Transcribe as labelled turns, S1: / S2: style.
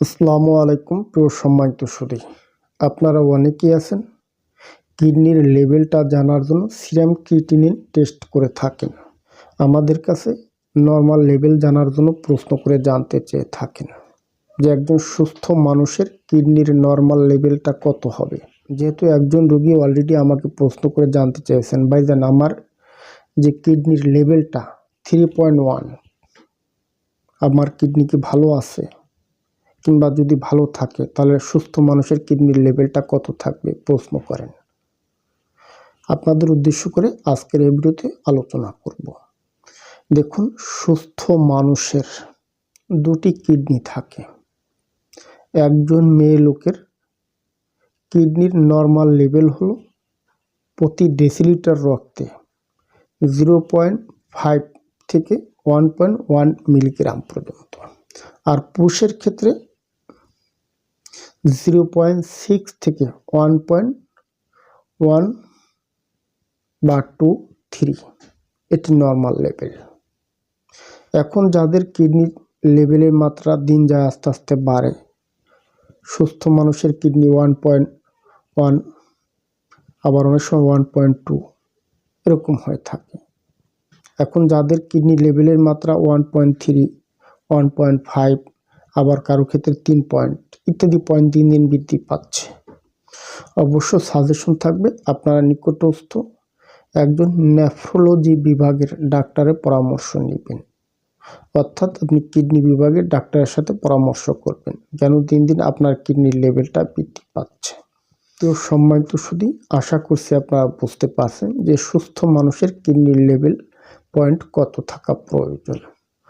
S1: আসসালামু আলাইকুম, প্রিয় সম্মানিত সুদী আপনারা অনেকেই আছেন, কিডনির লেভেলটা জানার জন্য সিরাম ক্রিটিনিন টেস্ট করে থাকেন। আমাদের কাছে নর্মাল লেভেল জানার জন্য প্রশ্ন করে জানতে চেয়ে থাকেন যে একজন সুস্থ মানুষের কিডনির নর্মাল লেভেলটা কত হবে। যেহেতু একজন রোগী অলরেডি আমাকে প্রশ্ন করে জানতে চেয়েছেন বাই ভাইজান, আমার যে কিডনির লেভেলটা থ্রি পয়েন্ট ওয়ান আমার কিডনি কি ভালো আছে? কিংবা যদি ভালো থাকে, তাহলে সুস্থ মানুষের কিডনির লেভেলটা কত থাকবে, প্রশ্ন করেন। আপনাদের উদ্দেশ্য করে আজকের এই ভিডিওতে আলোচনা করব। দেখুন, সুস্থ মানুষের দুটি কিডনি থাকে। একজন মেয়ে লোকের কিডনির নর্মাল লেভেল হলো প্রতি ডেসিলিটার রক্তে জিরো পয়েন্ট ফাইভ থেকে ওয়ান পয়েন্ট ওয়ান মিলিগ্রাম পর্যন্ত। আর পুরুষের ক্ষেত্রে জিরো পয়েন্ট সিক্স থেকে ওয়ান পয়েন্ট ওয়ান বা টু থ্রি। এটি নর্মাল লেভেল এখন যাদের কিডনির লেভেলের মাত্রা দিন যায় আস্তে আস্তে বাড়ে, সুস্থ মানুষের কিডনি ওয়ান পয়েন্ট ওয়ান আবার অনেক সময় ওয়ান পয়েন্ট টু এরকম হয়ে থাকে। এখন যাদের কিডনি লেভেলের মাত্রা one point three one point five আবার কারও ক্ষেত্রে তিন পয়েন্ট ইত্যাদি পয়েন্ট দিন দিন বৃদ্ধি পাচ্ছে। অবশ্য সাজেশন থাকবে, আপনারা নিকটস্থ একজন নেফ্রোলজি বিভাগের ডাক্তারের পরামর্শ নেবেন। অর্থাৎ আপনি কিডনি বিভাগের ডাক্তারের সাথে পরামর্শ করবেন, যেন দিন দিন আপনার কিডনির লেভেলটা বৃদ্ধি পাচ্ছে। তো সম্মানিত শুধু আশা করছি আপনারা বুঝতে পারছেন যে সুস্থ মানুষের কিডনির লেভেল পয়েন্ট কত থাকা প্রয়োজন।